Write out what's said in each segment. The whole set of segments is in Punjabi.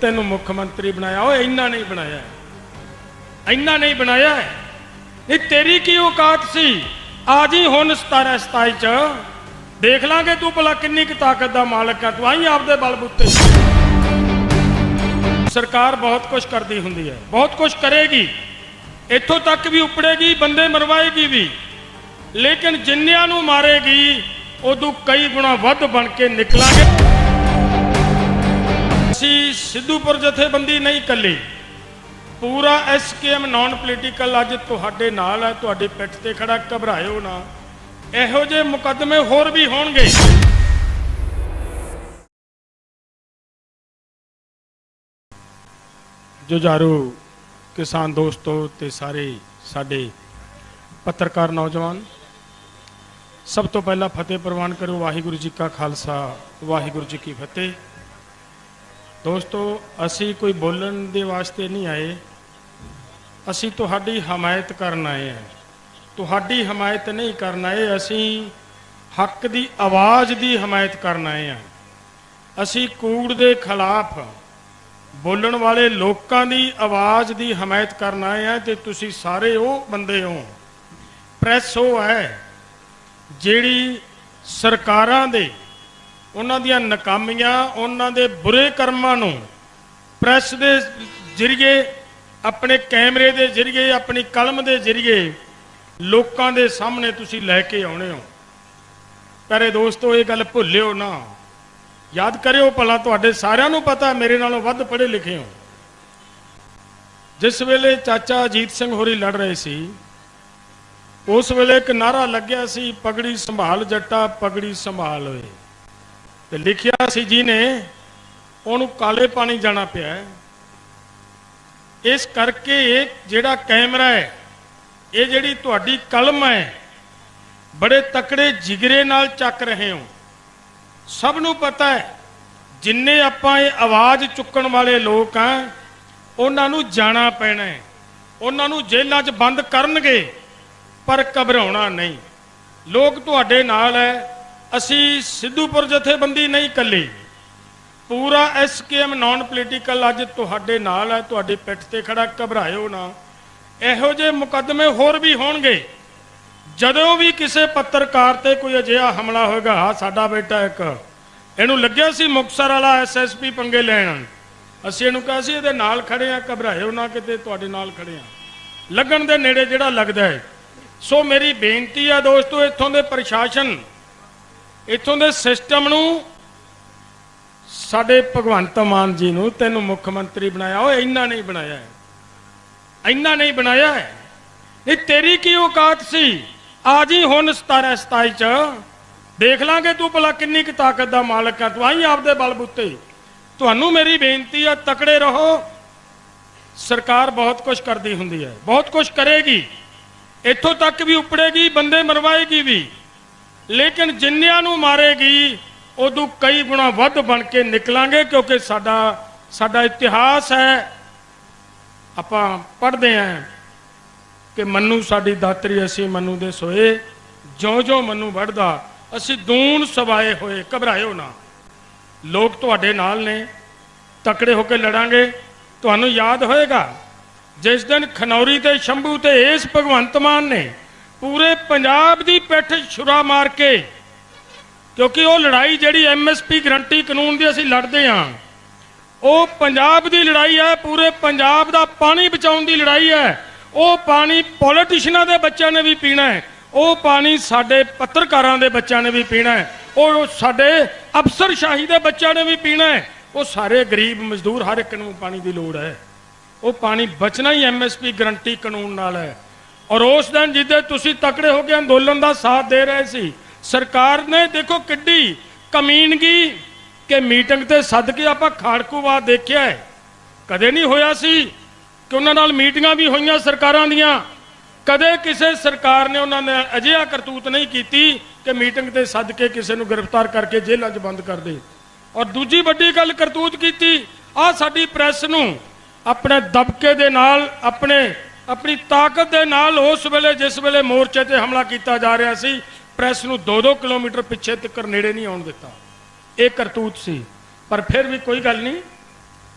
ਤੈਨੂੰ ਮੁੱਖ ਮੰਤਰੀ ਬਣਾਇਆ। ਓਏ, ਇੰਨਾ ਨਹੀਂ ਬਣਾਇਆ। ਇੰਨਾ ਨਹੀਂ ਬਣਾਇਆ। ਨਹੀਂ ਤੇਰੀ ਕੀ ਔਕਾਤ ਸੀ? ਆ ਹੁਣ 17 27 ਚ। ਦੇਖ ਲਾਂਗੇ ਤੂੰ ਭਲਾ ਕਿੰਨੀ ਕੁ ਤਾਕਤ ਦਾ ਮਾਲਕ ਆ। ਤੂੰ ਆਈ ਆਪਦੇ ਬਲਬੁੱਤੇ ਸਰਕਾਰ ਬਹੁਤ ਕੁਝ ਕਰਦੀ ਹੁੰਦੀ ਹੈ। ਬਹੁਤ ਕੁਝ ਕਰੇਗੀ। ਇੱਥੋਂ ਤੱਕ ਵੀ ਉਪੜੇਗੀ, ਬੰਦੇ ਮਰਵਾਏਗੀ ਵੀ। ਲੇਕਿਨ ਜਿੰਨਿਆਂ ਨੂੰ ਮਾਰੇਗੀ, ਉਦੋਂ ਕਈ ਗੁਣਾ ਵੱਧ ਬਣ ਕੇ ਨਿਕਲਾਂਗੇ। ਸਿੱਧੂਪੁਰ ਜਥੇਬੰਦੀ ਨਹੀਂ ਕੱਲੀ। ਪੂਰਾ ਐਸਕੇਐਮ ਨਾਨ ਪੋਲੀਟੀਕਲ ਅੱਜ ਤੁਹਾਡੇ ਨਾਲ ਹੈ, ਤੁਹਾਡੀ ਪਿੱਠ ਤੇ ਖੜਾ, ਘਬਰਾਇਓ ਨਾ। ਇਹੋ ਜਿਹੇ ਮੁਕੱਦਮੇ ਹੋਰ ਵੀ ਹੋਣਗੇ। ਜੁਝਾਰੂ ਕਿਸਾਨ ਦੋਸਤੋ ਤੇ ਸਾਰੇ ਸਾਡੇ ਪੱਤਰਕਾਰ ਨੌਜਵਾਨ, ਸਭ ਤੋਂ ਪਹਿਲਾਂ ਫਤਿਹ ਪ੍ਰਵਾਨ ਕਰੋ ਵਾਹਿਗੁਰੂ ਜੀ ਕਾ ਖਾਲਸਾ, ਵਾਹਿਗੁਰੂ ਜੀ ਕੀ ਫਤਿਹ। ਦੋਸਤੋ, ਅਸੀਂ ਕੋਈ ਬੋਲਣ ਦੇ ਵਾਸਤੇ ਨਹੀਂ ਆਏ। ਅਸੀਂ ਤੁਹਾਡੀ ਹਮਾਇਤ ਕਰਨ ਆਏ ਹਾਂ। ਤੁਹਾਡੀ ਹਮਾਇਤ ਨਹੀਂ ਕਰਨ ਆਏ, ਅਸੀਂ ਹੱਕ ਦੀ ਆਵਾਜ਼ ਦੀ ਹਮਾਇਤ ਕਰਨ ਆਏ ਹਾਂ। ਅਸੀਂ ਕੂੜ ਦੇ ਖਿਲਾਫ ਬੋਲਣ ਵਾਲੇ ਲੋਕਾਂ ਦੀ ਆਵਾਜ਼ ਦੀ ਹਮਾਇਤ ਕਰਨ ਆਏ ਹਾਂ ਤੇ ਤੁਸੀਂ ਸਾਰੇ ਉਹ ਬੰਦੇ ਹੋ। ਪ੍ਰੈਸ ਉਹ ਹੈ ਜਿਹੜੀ ਸਰਕਾਰਾਂ ਦੇ ਉਹਨਾਂ ਦੀਆਂ ਨਕਾਮੀਆਂ, ਉਹਨਾਂ ਦੇ ਬੁਰੇ ਕਰਮਾਂ ਨੂੰ ਪ੍ਰੈਸ ਦੇ ਜ਼ਰੀਏ, ਆਪਣੇ ਕੈਮਰੇ ਦੇ ਜ਼ਰੀਏ, ਆਪਣੀ ਕਲਮ ਦੇ ਜ਼ਰੀਏ ਲੋਕਾਂ ਦੇ ਸਾਹਮਣੇ ਤੁਸੀਂ ਲੈ ਕੇ ਆਉਣੇ ਹੋ। ਪਿਆਰੇ ਦੋਸਤੋ, ਇਹ ਗੱਲ ਭੁੱਲਿਓ ਨਾ। ਯਾਦ ਕਰਿਓ, ਭਲਾ ਤੁਹਾਡੇ ਸਾਰਿਆਂ ਨੂੰ ਪਤਾ, ਮੇਰੇ ਨਾਲੋਂ ਵੱਧ ਪੜ੍ਹੇ ਲਿਖੇ ਹੋ। ਜਿਸ ਵੇਲੇ ਚਾਚਾ ਅਜੀਤ ਸਿੰਘ ਹੋਰੀ ਲੜ ਰਹੇ ਸੀ, ਉਸ ਵੇਲੇ ਇੱਕ ਨਾਰਾ ਲੱਗਿਆ ਸੀ, ਪਗੜੀ ਸੰਭਾਲ ਜੱਟਾ, ਪਗੜੀ ਸੰਭਾਲ ਓਏ। ਤੇ ਲਿਖਿਆ ਸੀ ਜੀ ਨੇ ਉਹਨੂੰ ਕਾਲੇ ਪਾਣੀ ਜਾਣਾ ਪਿਆ ਇਸ ਕਰਕੇ ਇਹ ਜਿਹੜਾ ਕੈਮਰਾ ਹੈ, ਇਹ ਜਿਹੜੀ ਤੁਹਾਡੀ ਕਲਮ ਹੈ, ਬੜੇ ਤਕੜੇ ਜਿਗਰੇ ਨਾਲ ਚੱਕ ਰਹੇ ਹੋ। ਸਭ ਨੂੰ ਪਤਾ ਹੈ, ਜਿੰਨੇ ਆਪਾਂ ਇਹ ਆਵਾਜ਼ ਚੁੱਕਣ ਵਾਲੇ ਲੋਕ ਆ, ਉਹਨਾਂ ਨੂੰ ਜਾਣਾ ਪੈਣਾ ਹੈ। ਉਹਨਾਂ ਨੂੰ ਜੇਲ੍ਹਾਂ 'ਚ ਬੰਦ ਕਰਨਗੇ, ਪਰ ਘਬਰਾਉਣਾ ਨਹੀਂ। ਲੋਕ ਤੁਹਾਡੇ ਨਾਲ ਹੈ ਅਸੀਂ ਸਿੱਧੂਪੁਰ ਜਥੇਬੰਦੀ ਨਹੀਂ ਕੱਲੀ। ਪੂਰਾ ਐਸਕੇਐਮ ਨਾਨ ਪੋਲੀਟੀਕਲ ਅੱਜ ਤੁਹਾਡੇ ਨਾਲ ਹੈ, ਤੁਹਾਡੇ ਪਿੱਠ ਤੇ ਖੜਾ, ਘਬਰਾਇਓ ਨਾ। ਇਹੋ ਜਿਹੇ ਮੁਕੱਦਮੇ ਹੋਰ ਵੀ ਹੋਣਗੇ। ਜਦੋਂ ਵੀ ਕਿਸੇ ਪੱਤਰਕਾਰ ਤੇ ਕੋਈ ਅਜਿਹਾ ਹਮਲਾ ਹੋਏਗਾ, ਆਹ ਸਾਡਾ ਬੇਟਾ ਇੱਕ। ਇਹਨੂੰ ਲੱਗਿਆ ਸੀ ਮੁਕਸਰ ਵਾਲਾ ਐਸਐਸਪੀ ਪੰਗੇ ਲੈਣ। ਅਸੀਂ ਇਹਨੂੰ ਕਿਹਾ ਸੀ, ਇਹਦੇ ਨਾਲ ਖੜੇ ਆ, ਘਬਰਾਇਓ ਨਾ, ਕਿਤੇ ਤੁਹਾਡੇ ਨਾਲ ਖੜੇ ਆ। ਲੱਗਣ ਦੇ ਨੇੜੇ ਜਿਹੜਾ ਲੱਗਦਾ ਹੈ। ਸੋ ਮੇਰੀ ਬੇਨਤੀ ਆ ਦੋਸਤੋ, ਇੱਥੋਂ ਦੇ ਪ੍ਰਸ਼ਾਸਨ ਇੱਥੋਂ ਦੇ ਸਿਸਟਮ ਨੂੰ ਸਾਡੇ ਭਗਵੰਤ ਮਾਨ ਜੀ ਨੂੰ ਤੈਨੂੰ ਮੁੱਖ ਮੰਤਰੀ ਬਣਾਇਆ ਓਏ ਇੰਨਾ ਨਹੀਂ ਬਣਾਇਆ ਇੰਨਾ ਨਹੀਂ ਬਣਾਇਆ ਇਹ ਤੇਰੀ ਕੀ ਔਕਾਤ ਸੀ? ਆ ਹੁਣ 17 27 ਚ ਦੇਖ ਲਾਂਗੇ ਤੂੰ ਭਲਾ ਕਿੰਨੀ ਕੁ ਤਾਕਤ ਦਾ ਮਾਲਕ ਆ। ਤੂੰ ਆਈ ਆਪਦੇ ਬਲਬੁੱਤੇ ਤੁਹਾਨੂੰ ਮੇਰੀ ਬੇਨਤੀ ਆ, ਤਕੜੇ ਰਹੋ। ਸਰਕਾਰ ਬਹੁਤ ਕੁਝ ਕਰਦੀ ਹੁੰਦੀ ਹੈ, ਬਹੁਤ ਕੁਝ ਕਰੇਗੀ। ਇੱਥੋਂ ਤੱਕ ਵੀ ਉਪੜੇਗੀ, ਬੰਦੇ ਮਰਵਾਏਗੀ ਵੀ। ਲੇਕਿਨ ਜਿੰਨਿਆਂ ਨੂੰ ਮਾਰੇਗੀ, ਉਦੋਂ ਕਈ ਗੁਣਾ ਵੱਧ ਬਣ ਕੇ ਨਿਕਲਾਂਗੇ ਕਿਉਂਕਿ ਸਾਡਾ ਸਾਡਾ ਇਤਿਹਾਸ ਹੈ। ਆਪਾਂ ਪੜ੍ਹਦੇ ਆਂ ਕਿ ਮੰਨੂ ਸਾਡੀ ਦਾਤਰੀ, ਅਸੀਂ ਮੰਨੂ ਦੇ ਸੋਏ। ਜਿਉਂ-ਜਿਉਂ ਮੰਨੂ ਵੱਢਦਾ, ਅਸੀਂ ਦੂਣ ਸਵਾਏ ਹੋਏ, ਘਬਰਾਇਓ ਨਾ। ਲੋਕ ਤੁਹਾਡੇ ਨਾਲ ਨੇ, ਤਕੜੇ ਹੋ ਕੇ ਲੜਾਂਗੇ। ਤੁਹਾਨੂੰ ਯਾਦ ਹੋਏਗਾ, ਜਿਸ ਦਿਨ ਖਨੌਰੀ ਤੇ ਸ਼ੰਭੂ ਤੇ ਇਸ ਭਗਵੰਤ ਮਾਨ ਨੇ ਪੂਰੇ ਪੰਜਾਬ ਦੀ ਪਿੱਠ ਛੁਰਾ ਮਾਰ ਕੇ, ਕਿਉਂਕਿ ਉਹ ਲੜਾਈ ਜਿਹੜੀ ਐਮਐਸਪੀ ਗਰੰਟੀ ਕਾਨੂੰਨ ਦੀ ਅਸੀਂ ਲੜਦੇ ਆਂ ਉਹ ਪੰਜਾਬ ਦੀ ਲੜਾਈ ਹੈ, ਪੂਰੇ ਪੰਜਾਬ ਦਾ ਪਾਣੀ ਬਚਾਉਣ ਦੀ ਲੜਾਈ ਹੈ, ਉਹ ਪਾਣੀ ਪੋਲੀਟੀਸ਼ੀਅਨਾਂ ਦੇ ਬੱਚਿਆਂ ਨੇ ਵੀ ਪੀਣਾ ਹੈ, ਉਹ ਪਾਣੀ ਸਾਡੇ ਪੱਤਰਕਾਰਾਂ ਦੇ ਬੱਚਿਆਂ ਨੇ ਵੀ ਪੀਣਾ ਹੈ, ਉਹ ਸਾਡੇ ਅਫਸਰਸ਼ਾਹੀ ਦੇ ਬੱਚਿਆਂ ਨੇ ਵੀ ਪੀਣਾ ਹੈ, ਉਹ ਸਾਰੇ ਗਰੀਬ ਮਜ਼ਦੂਰ ਹਰ ਇੱਕ ਨੂੰ ਪਾਣੀ ਦੀ ਲੋੜ ਹੈ, ਉਹ ਪਾਣੀ ਬਚਣਾ ਹੀ ਐਮਐਸਪੀ ਗਰੰਟੀ ਕਾਨੂੰਨ ਨਾਲ ਹੈ। ਔਰ ਉਸ ਦਿਨ ਜਿੱਦੇ ਤੁਸੀਂ ਤਕੜੇ ਹੋ ਕੇ ਅੰਦੋਲਨ ਦਾ ਸਾਥ ਦੇ ਰਹੇ ਸੀ, ਸਰਕਾਰ ਨੇ ਦੇਖੋ ਕਿੱਡੀ ਕਮੀਨਗੀ ਕਿ ਮੀਟਿੰਗ ਤੇ ਸੱਦ ਕੇ ਆਪਾਂ ਖਾੜਕੂਵਾਦ ਦੇਖਿਆ ਹੈ। ਕਦੇ ਨਹੀਂ ਹੋਇਆ ਸੀ ਕਿ ਉਹਨਾਂ ਨਾਲ ਮੀਟਿੰਗਾਂ ਵੀ ਹੋਈਆਂ ਸਰਕਾਰਾਂ ਦੀਆਂ। ਕਦੇ ਕਿਸੇ ਸਰਕਾਰ ਨੇ ਉਹਨਾਂ ਨੇ ਅਜਿਹਾ ਕਰਤੂਤ ਨਹੀਂ ਕੀਤੀ ਕਿ ਮੀਟਿੰਗ ਤੇ ਸੱਦ ਕੇ ਕਿਸੇ ਨੂੰ ਗ੍ਰਿਫਤਾਰ ਕਰਕੇ ਜੇਲ੍ਹਾਂ 'ਚ ਬੰਦ ਕਰ ਦੇ। ਔਰ ਦੂਜੀ ਵੱਡੀ ਗੱਲ ਕਰਤੂਤ ਕੀਤੀ ਆ ਸਾਡੀ ਪ੍ਰੈਸ ਨੂੰ ਆਪਣੇ ਦਬਕੇ ਦੇ ਨਾਲ ਆਪਣੇ ਆਪਣੀ ਤਾਕਤ ਦੇ ਨਾਲ ਉਸ ਵੇਲੇ, ਜਿਸ ਵੇਲੇ ਮੋਰਚੇ ਤੇ ਹਮਲਾ ਕੀਤਾ ਜਾ ਰਿਹਾ ਸੀ, ਪ੍ਰੈਸ ਨੂੰ 2-2 ਕਿਲੋਮੀਟਰ ਪਿੱਛੇ ਤੱਕ ਨੇੜੇ ਨਹੀਂ ਆਉਣ ਦਿੱਤਾ। ਇਹ ਕਰਤੂਤ ਸੀ। ਪਰ ਫਿਰ ਵੀ ਕੋਈ ਗੱਲ ਨਹੀਂ।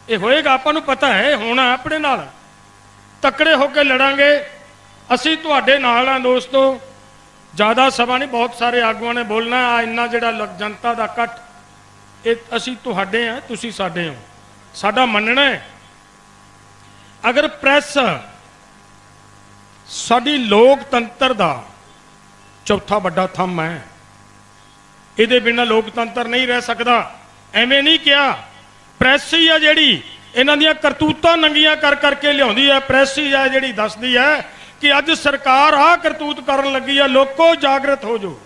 ਇਹ ਹੋਏਗਾ, ਆਪਾਂ ਨੂੰ ਪਤਾ ਹੈ ਹੋਣਾ ਆਪਣੇ ਨਾਲ। ਤਕੜੇ ਹੋ ਕੇ ਲੜਾਂਗੇ। ਅਸੀਂ ਤੁਹਾਡੇ ਨਾਲ ਆ ਦੋਸਤੋ। ਜ਼ਿਆਦਾ ਸਭਾ ਨਹੀਂ, ਬਹੁਤ ਸਾਰੇ ਆਗੂਆਂ ਨੇ ਬੋਲਣਾ ਆ ਇੰਨਾ ਜਿਹੜਾ ਲ- ਜਨਤਾ ਦਾ ਇਕੱਠ, ਇਹ ਅਸੀਂ ਤੁਹਾਡੇ ਆ ਤੁਸੀਂ ਸਾਡੇ ਹੋ। ਸਾਡਾ ਮੰਨਣਾ ਹੈ। ਅਗਰ ਪ੍ਰੈਸ ਸਾਡੀ ਲੋਕਤੰਤਰ ਦਾ ਚੌਥਾ ਵੱਡਾ ਥੰਮ ਹੈ। ਇਹਦੇ ਬਿਨਾਂ ਲੋਕਤੰਤਰ ਨਹੀਂ ਰਹਿ ਸਕਦਾ। ਐਵੇਂ ਨਹੀਂ ਕਿਹਾ। ਪ੍ਰੈਸ ਹੀ ਆ ਜਿਹੜੀ ਇਹਨਾਂ ਦੀਆਂ ਕਰਤੂਤਾਂ ਨੰਗੀਆਂ ਕਰ ਕਰਕੇ ਲਿਆਉਂਦੀ ਹੈ। ਪ੍ਰੈਸ ਹੀ ਆ ਜਿਹੜੀ ਦੱਸਦੀ ਹੈ ਕਿ ਅੱਜ ਸਰਕਾਰ ਆ ਕਰਤੂਤ ਕਰਨ ਲੱਗੀ ਆ, ਲੋਕੋ ਜਾਗਰਤ ਹੋ ਜਾਓ।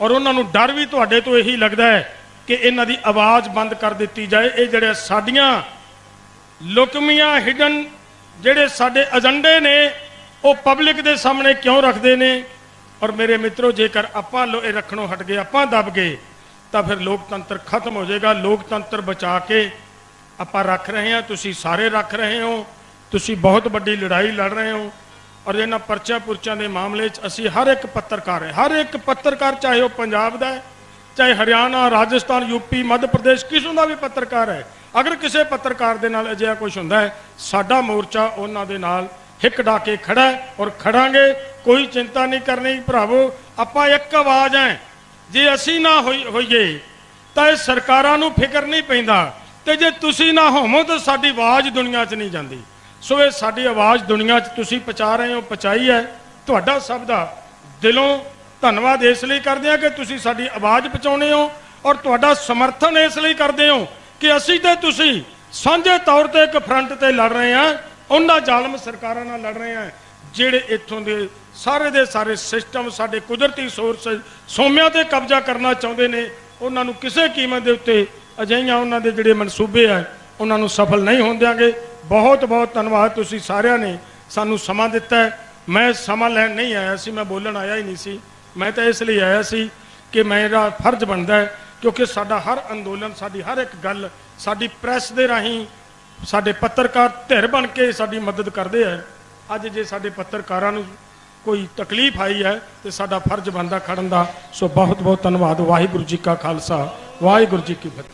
ਔਰ ਉਹਨਾਂ ਨੂੰ ਡਰ ਵੀ ਤੁਹਾਡੇ ਤੋਂ ਇਹੀ ਲੱਗਦਾ ਹੈ ਕਿ ਇਹਨਾਂ ਦੀ ਆਵਾਜ਼ ਬੰਦ ਕਰ ਦਿੱਤੀ ਜਾਏ। ਇਹ ਜਿਹੜੇ ਸਾਡੀਆਂ ਲੁਕਮੀਆਂ ਹਿਡਨ ਜਿਹੜੇ ਸਾਡੇ ਏਜੰਡੇ ਨੇ ਉਹ ਪਬਲਿਕ ਦੇ ਸਾਹਮਣੇ ਕਿਉਂ ਰੱਖਦੇ ਨੇ? ਔਰ ਮੇਰੇ ਮਿੱਤਰੋ, ਜੇਕਰ ਆਪਾਂ ਲੋ, ਇਹ ਰੱਖਣੋਂ ਹਟ ਗਏ, ਆਪਾਂ ਦਬ ਗਏ, ਤਾਂ ਫਿਰ ਲੋਕਤੰਤਰ ਖਤਮ ਹੋ ਜਾਏਗਾ। ਲੋਕਤੰਤਰ ਬਚਾ ਕੇ ਆਪਾਂ ਰੱਖ ਰਹੇ ਹਾਂ। ਤੁਸੀਂ ਸਾਰੇ ਰੱਖ ਰਹੇ ਹੋ। ਤੁਸੀਂ ਬਹੁਤ ਵੱਡੀ ਲੜਾਈ ਲੜ ਰਹੇ ਹੋ। ਔਰ ਇਹਨਾਂ ਪਰਚਾ ਪੁਰਚਾਂ ਦੇ ਮਾਮਲੇ 'ਚ ਅਸੀਂ ਹਰ ਇੱਕ ਪੱਤਰਕਾਰ ਹੈ। ਹਰ ਇੱਕ ਪੱਤਰਕਾਰ, ਚਾਹੇ ਉਹ ਪੰਜਾਬ ਦਾ ਹੈ, ਚਾਹੇ ਹਰਿਆਣਾ, ਰਾਜਸਥਾਨ ਯੂਪੀ ਮੱਧ ਪ੍ਰਦੇਸ਼, ਕਿਸੇ ਦਾ ਵੀ ਪੱਤਰਕਾਰ ਹੈ। ਅਗਰ ਕਿਸੇ ਪੱਤਰਕਾਰ ਦੇ ਨਾਲ ਅਜਿਹਾ ਕੁਝ ਹੁੰਦਾ ਹੈ, ਸਾਡਾ ਮੋਰਚਾ ਉਹਨਾਂ ਦੇ ਨਾਲ ਹਿੱਕ ਡਾ ਕੇ ਖੜਾ ਔਰ ਖੜਾਂਗੇ, ਕੋਈ ਚਿੰਤਾ ਨਹੀਂ ਕਰਨੀ। ਭਰਾਵੋ, ਆਪਾਂ ਇੱਕ ਆਵਾਜ਼ ਹੈ, ਜੇ ਅਸੀਂ ਨਾ ਹੋਈ- ਹੋਈਏ, ਤਾਂ ਇਹ ਸਰਕਾਰਾਂ ਨੂੰ ਫਿਕਰ ਨਹੀਂ ਪੈਂਦਾ। ਤੇ ਜੇ ਤੁਸੀਂ ਨਾ ਹੋਵੋ, ਤਾਂ ਸਾਡੀ ਆਵਾਜ਼ ਦੁਨੀਆ 'ਚ ਨਹੀਂ ਜਾਂਦੀ। ਸੋ ਇਹ ਸਾਡੀ ਆਵਾਜ਼ ਦੁਨੀਆ 'ਚ ਤੁਸੀਂ ਪਹੁੰਚਾ ਰਹੇ ਹੋ, ਪਹੁੰਚਾਈ ਹੈ। ਤੁਹਾਡਾ ਸਭ ਦਾ ਦਿਲੋਂ ਧੰਨਵਾਦ ਇਸ ਲਈ ਕਰਦੇ ਹਾਂ ਕਿ ਤੁਸੀਂ ਸਾਡੀ ਆਵਾਜ਼ ਪਹੁੰਚਾਉਂਦੇ ਹੋ ਔਰ ਤੁਹਾਡਾ ਸਮਰਥਨ ਇਸ ਲਈ ਕਰਦੇ ਹੋ ਕਿ ਅਸੀਂ ਤੇ ਤੁਸੀਂ ਸਾਂਝੇ ਤੌਰ ਤੇ ਇੱਕ ਫਰੰਟ ਤੇ ਲੜ ਰਹੇ ਹਾਂ। ਉਹਨਾਂ ਜ਼ਾਲਮ ਸਰਕਾਰਾਂ ਨਾਲ ਲੜ ਰਹੇ ਹਾਂ ਜਿਹੜੇ ਇੱਥੋਂ ਦੇ ਸਾਰੇ ਦੇ ਸਾਰੇ ਸਿਸਟਮ, ਸਾਡੇ ਕੁਦਰਤੀ ਸੋਰਸ ਸੋਮਿਆਂ ਤੇ ਕਬਜ਼ਾ ਕਰਨਾ ਚਾਹੁੰਦੇ ਨੇ, ਉਹਨਾਂ ਨੂੰ ਕਿਸੇ ਕੀਮਤ ਦੇ ਉੱਤੇ ਅਜਿਹੀਆਂ ਉਹਨਾਂ ਦੇ ਜਿਹੜੇ ਮਨਸੂਬੇ ਆ, ਉਹਨਾਂ ਨੂੰ ਸਫਲ ਨਹੀਂ ਹੋਣ ਦਿਆਂਗੇ। ਬਹੁਤ ਬਹੁਤ ਧੰਨਵਾਦ ਤੁਸੀਂ ਸਾਰਿਆਂ ਨੇ ਸਾਨੂੰ ਸਮਾਂ ਦਿੱਤਾ ਮੈਂ ਸਮਾਂ ਲੈਣ ਨਹੀਂ ਆਇਆ ਸੀ, ਮੈਂ ਬੋਲਣ ਆਇਆ ਹੀ ਨਹੀਂ ਸੀ। ਮੈਂ ਤਾਂ ਇਸ ਲਈ ਆਇਆ ਸੀ ਕਿ ਮੇਰਾ ਫਰਜ਼ ਬਣਦਾ ਹੈ, ਕਿਉਂਕਿ ਸਾਡਾ ਹਰ ਅੰਦੋਲਨ, ਸਾਡੀ ਹਰ ਇੱਕ ਗੱਲ ਸਾਡੀ ਪ੍ਰੈਸ ਦੇ ਰਾਹੀਂ ਸਾਡੇ ਪੱਤਰਕਾਰ ਧਿਰ ਬਣ ਕੇ ਸਾਡੀ ਮਦਦ ਕਰਦੇ ਆ। ਅੱਜ ਜੇ ਸਾਡੇ ਪੱਤਰਕਾਰਾਂ ਨੂੰ ਕੋਈ ਤਕਲੀਫ ਆਈ ਹੈ, ਤੇ ਸਾਡਾ ਫਰਜ਼ ਬਣਦਾ ਖੜਨ ਦਾ। ਸੋ ਬਹੁਤ ਬਹੁਤ ਧੰਨਵਾਦ। ਵਾਹਿਗੁਰੂ ਜੀ ਕਾ ਖਾਲਸਾ, ਵਾਹਿਗੁਰੂ ਜੀ ਕੀ ਫਤਿਹ।